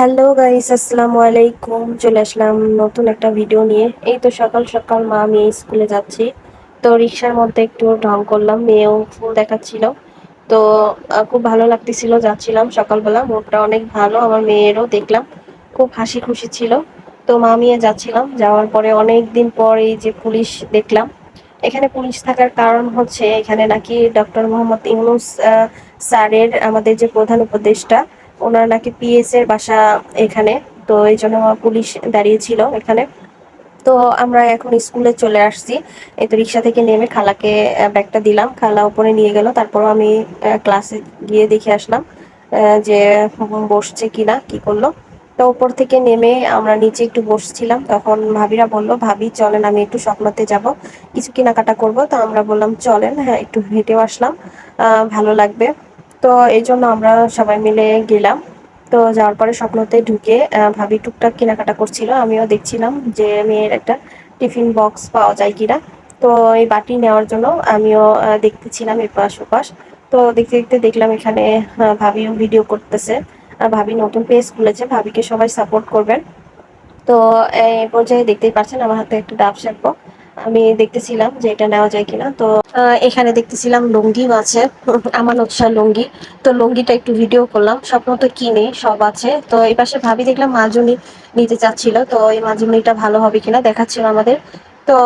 Hello guys আসসালামু আলাইকুম। চলে আসলাম নতুন একটা ভিডিও নিয়ে। এই তো সকাল সকাল মা মেয়ে স্কুলে যাচ্ছি। তো রিক্সার মধ্যে একটু ঢং করলাম, মেয়েও ফুল দেখাচ্ছিল। তো খুব ভালো লাগতেছিল, যাচ্ছিলাম সকালবেলা। মুডটা অনেক ভালো, আমার মেয়েরও দেখলাম। খুব হাসি খুশি ছিল। তো মা মেয়ে যাচ্ছিলাম। যাওয়ার পরে অনেক দিন পর এই যে পুলিশ দেখলাম। এখানে পুলিশ থাকার কারণ হচ্ছে এখানে নাকি ডক্টর মোহাম্মদ ইউনুস স্যারের, আমাদের যে প্রধান উপদেষ্টা ওনার নাকি পিএস এর বাসা এখানে, তো এই জন্য পুলিশ দাঁড়িয়েছিল এখানে। তো আমরা এখন স্কুলে চলে আসছি। এই তো রিক্সা থেকে নেমে খালাকে ব্যাগটা দিলাম। খালা ওপরে নিয়ে গেল। তারপর আমি ক্লাসে গিয়ে দেখে আসলাম যে বসছে কিনা, কি করল। তো উপর থেকে নেমে আমরা নিচে একটু বসছিলাম। তখন ভাবিরা বলল, ভাবি, চলেন, আমি একটু স্বপ্নতে যাব। কিছু কেনাকাটা করব। তো আমরা বললাম, চলেন। হ্যাঁ একটু হেঁটেও আসলাম। ভালো লাগবে। তো এই জন্য আমরা সবাই মিলে গেলাম। তো যাওয়ার পরে স্বপ্নতে ঢুকে ভাবি টুকটাক কেনাকাটা করছিল, আমিও দেখছিলাম যে মেয়ের একটা টিফিন বক্স পাওয়া যায় কিনা। তো এই বাটি নেওয়ার জন্য আমিও দেখতেছিলাম এপাশ ওপাশ। তো দেখতে দেখতে দেখলাম এখানে ভাবিও ভিডিও করতেছে। ভাবি নতুন পেজ খুলেছে, ভাবিকে সবাই সাপোর্ট করবেন। তো এই পর্যায়ে দেখতেই পাচ্ছেন আমার হাতে একটা ডাব শ্যাম্পু আমি দেখতেছিলাম যে এটা নেওয়া যায় কিনা। তো এখানে দেখতেছিলাম লুঙ্গিও আছে, আমার নকশা লুঙ্গি। তো লুঙ্গিটা একটু ভিডিও করলাম স্বপ্ন তো কিনে সব আছে। তো এই পাশে ভাবি দেখলাম মাজুনি নিতে চাচ্ছিল, তো এই মাজুনিটা ভালো হবে কিনা দেখাচ্ছিল আমাদের। তো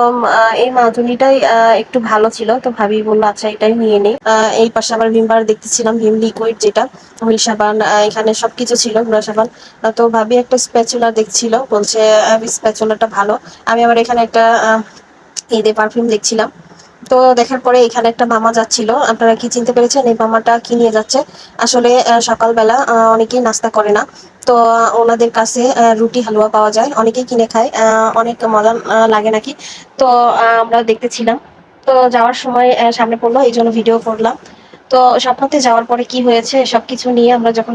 এই মাজুনিটাই একটু ভালো ছিল, তো ভাবি বলল আচ্ছা এটাই নিয়ে নেই এই পাশে আবার ভিমবার দেখতেছিলাম, ভিম লিকুইড যেটা হুইল সাবান এখানে সবকিছু ছিল গুঁড়া সাবান তো ভাবি একটা স্প্যাচুলা দেখছিল, বলছে স্প্যাচুলাটা ভালো। আমি আবার এখানে একটা ঈদে পারফিউম দেখছিলাম। তো দেখার পরে এখানে একটা মামা যাচ্ছিল। আপনারা কি চিনতে পেরেছেন? এই মামাটা কি নিয়ে যাচ্ছে? আসলে সকালবেলা অনেকেই নাস্তা করে না। তো ওনাদের কাছে রুটি, হালুয়া পাওয়া যায়। অনেকেই কিনে খায় অনেক মজা লাগে নাকি? তো আমরা দেখতেছিলাম। তো যাওয়ার সময় সামনে পড়ল এই জন্য ভিডিও করলাম। তো স্বপ্নতে যাওয়ার পরে কি হয়েছে, সবকিছু নিয়ে আমরা যখন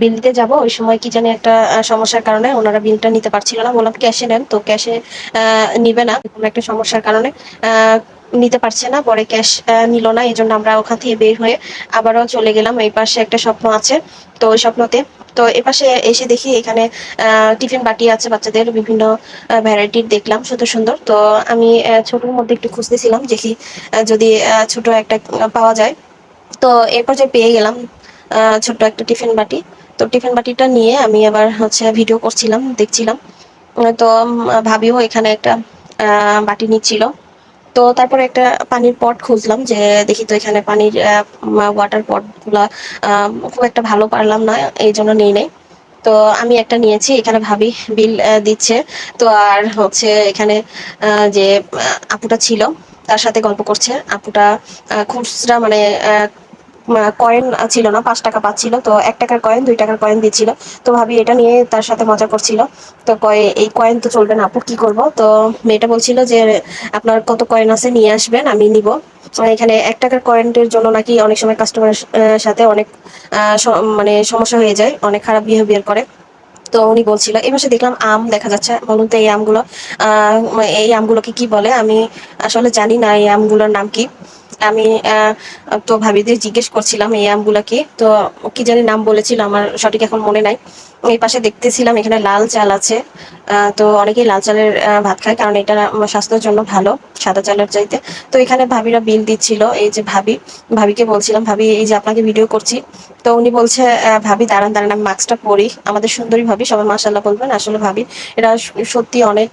বিল দিতে যাব, ওই সময় কি জানি একটা সমস্যার কারণে ওনারা বিলটা নিতে পারছিল না। বললাম, ক্যাশে নেন। তো ক্যাশে নিবে না কোনো একটা সমস্যার কারণে নিতে পারছে না। পরে ক্যাশ নিল না এই জন্য আমরা ওখান থেকে বের হয়ে আবারও চলে গেলাম। এই পাশে একটা স্বপ্ন আছে। তো ওই স্বপ্নতে তো এপাশে এসে দেখি এখানে টিফিন বাটি আছে বাচ্চাদের, বিভিন্ন ভ্যারাইটির দেখলাম সুন্দর সুন্দর। তো আমি ছোটোর মধ্যে একটু খুঁজতেছিলাম, দেখি যদি ছোট একটা পাওয়া যায়। তো এরপর যে পেয়ে গেলাম ছোট্ট একটা টিফিন বাটি। তো টিফিন বাটিটা নিয়ে আমি আবার হচ্ছে ভিডিও করছিলাম, দেখছিলাম। তো ভাবিও এখানে একটা বাটি নিচ্ছিল। তো তারপরে একটা পানির পট খুঁজলাম যে দেখি তো এখানে পানির ওয়াটার পটগুলা খুব একটা ভালো পারলাম না, এই জন্য নিয়ে নেই। তো আমি একটা নিয়েছি, এখানে ভাবি বিল দিচ্ছে। তো আর হচ্ছে এখানে যে আপুটা ছিল, তার সাথে গল্প করছে। আপুটা খুচরা মানে কয়েন ছিল না, পাঁচ টাকা পাচ্ছিল, তো এক টাকার কয়েন দুই টাকার কয়েন দিচ্ছিল। তো ভাবি এটা নিয়ে তার সাথে মজা করছিল। তো কয়ে, এই কয়েন তো চলবে না আপু, কি করব? তো মেয়েটা বলছিল যে, আপনার কত কয়েন আছে, নিয়ে আসবেন, আমি নিব। এখানে এক টাকার কয়েনের জন্য নাকি অনেক সময় কাস্টমারের সাথে অনেক মানে সমস্যা হয়ে যায়, অনেক খারাপ বিহেভিয়ার করে। তো উনি বলছিল, এই মাসে দেখলাম আম দেখা যাচ্ছে, বলুন তো এই আমগুলো এই আমগুলোকে কি বলে? আমি আসলে জানি না এই আমগুলোর নাম কি। আমি তো ভাবিদের জিজ্ঞেস করছিলাম এই আমগুলা কি তো কি জানি নাম বলেছিল, আমার সঠিক এখন মনে নাই। এই পাশে দেখতেছিলাম, এখানে লাল চাল আছে। তো অনেকেই লাল চালের ভাত খায়, কারণ এটা স্বাস্থ্যের জন্য ভালো, সাদা চালের চাইতে। তো এখানে ভাবিরা বিল দিচ্ছিল, এই যে ভাবি, ভাবিকে বলছিলাম, ভাবি, এই যে আপনাকে ভিডিও করছি। তো উনি বলছে ভাবি, দাঁড়ান দাঁড়ান, আমি মাস্কটা পরি। আমাদের সুন্দরী ভাবি, সবাই মাসাল্লাহ বলবেন, আসলে ভাবি এটা সত্যি অনেক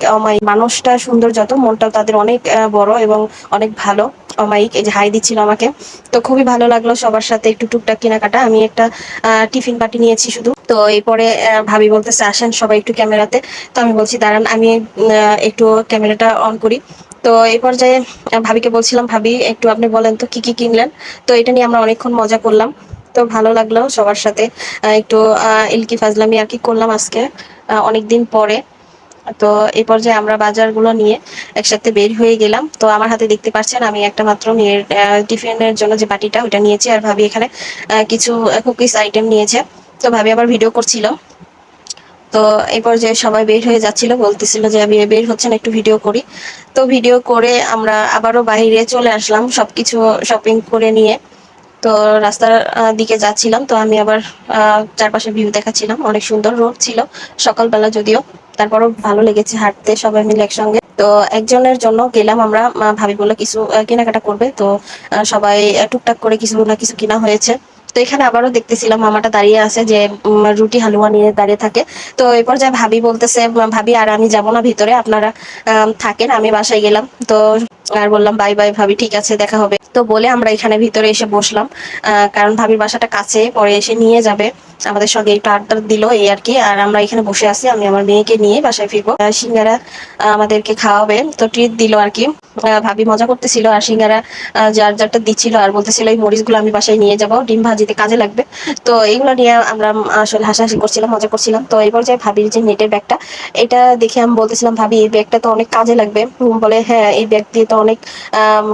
মানুষটা সুন্দর যত, মনটাও তাদের অনেক বড় এবং অনেক ভালো অমাইক এই যে হাই দিচ্ছিল আমাকে। তো খুবই ভালো লাগল সবার সাথে একটু টুকটাক কেনাকাটা। আমি একটা টিফিন পার্টি নিয়েছি শুধু। তো এরপরে ভাবি বলতেছে, আসেন সবাই একটু ক্যামেরাতে। তো আমি বলছি, দাঁড়ান, আমি একটু ক্যামেরাটা অন করি। তো এই পর্যায়ে ভাবিকে বলছিলাম, ভাবি, একটু আপনি বলেন তো কি কি কিনলেন? তো এটা নিয়ে আমরা অনেকক্ষণ মজা করলাম। তো ভালো লাগল সবার সাথে একটু ইলকি ফাজলামি আর কি করলাম আজকে অনেকদিন পরে। তো এই পর্যায়ে আমরা বাজারগুলো নিয়ে একসাথে বের হয়ে গেলাম। তো আমার হাতে দেখতে পাচ্ছেন, আমি একটা মাত্র মেয়ের টিফিনের জন্য যে বাটিটা, ওইটা নিয়েছি। আর ভাবি এখানে কিছু কুকিজ আইটেম নিয়েছে। তো ভাবি আবার ভিডিও করছিল। তো এই পর্যায়ে সবাই বের হয়ে যাচ্ছিল, বলতেছিল যে আমি বের হচ্ছেন একটু ভিডিও করি। তো ভিডিও করে আমরা আবারও বাহিরে চলে আসলাম, সবকিছু শপিং করে নিয়ে। তো রাস্তার দিকে যাচ্ছিলাম, তো আমি আবার চারপাশে ভিউ দেখাচ্ছিলাম। অনেক সুন্দর রোড ছিল, সকালবেলা যদিও। তারপরও ভালো লেগেছে হাঁটতে, সবাই মিলে একসঙ্গে। তো একজনের জন্য গেলাম আমরা ভাবি বলে কিছু কেনাকাটা করবে। তো সবাই টুকটাক করে কিছু না কিছু কিনা হয়েছে। তো এখানে আবারও দেখতেছিলাম মামাটা দাঁড়িয়ে আছে যে রুটি হালুয়া নিয়ে দাঁড়িয়ে থাকে। তো এরপর যা ভাবি বলতেছে ভাবি, আর আমি যাব না ভিতরে, আপনারা থাকেন, আমি বাসায় গেলাম। তো আর বললাম, বাই বাই, ভাবি, ঠিক আছে, দেখা হবে। তো বলে আমরা এখানে ভিতরে এসে বসলাম কারণ ভাবির বাসাটা কাছে, পরে এসে নিয়ে যাবে। আমাদের সঙ্গে একটু আড্ডা দিল এই আর কি, আর আমরা এখানে বসে আছি, আমি আমার মেয়েকে নিয়ে বাসায় ফিরবো। সিঙ্গারা আমাদেরকে খাওয়াবে, তো ট্রিট দিল আর কি। ভাবি মজা করতেছিল আর সিঙ্গারা যার যারটা দিচ্ছিল আর বলতেছিল, এই মরিচগুলো আমি বাসায় নিয়ে যাব, ডিম ভাজিতে কাজে লাগবে। তো এইগুলো নিয়ে আমরা আসলে হাসাহাসি করছিলাম, মজা করছিলাম। তো এই পর্যায়ে ভাবির যে নেটের ব্যাগটা, এটা দেখে আমি বলতেছিলাম, ভাবি, এই ব্যাগটা তো অনেক কাজে লাগবে। বলে হ্যাঁ এই ব্যাগ দিয়ে তো অনেক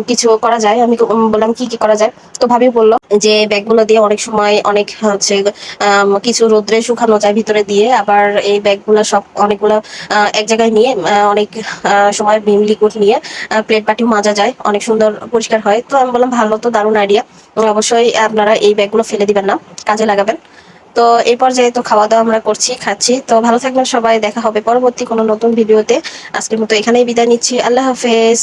কিছু করা যায়। আমি বললাম, কি কি করা যায়? তো ভাবি বলল যে, ব্যাগগুলো দিয়ে অনেক সময় অনেক হচ্ছে কিছু রোদ্রে শুকানো যায় ভিতরে দিয়ে, আবার এই ব্যাগগুলো সব অনেকগুলো এক জায়গায় নিয়ে অনেক সময় ভিম লিকুইড নিয়ে প্লেট বাটিও মাজা যায়। অনেক সুন্দর পরিষ্কার হয়। তো আমি বললাম, ভালো তো, দারুণ আইডিয়া অবশ্যই আপনারা এই ব্যাগগুলো ফেলে দিবেন না, কাজে লাগাবেন। তো এই পর্যায়ে তো খাওয়া দাওয়া আমরা করছি, খাচ্ছি। তো ভালো থাকবেন সবাই, দেখা হবে পরবর্তী কোনো নতুন ভিডিওতে আজকের মতো এখানেই বিদায় নিচ্ছি। আল্লাহ হাফেজ।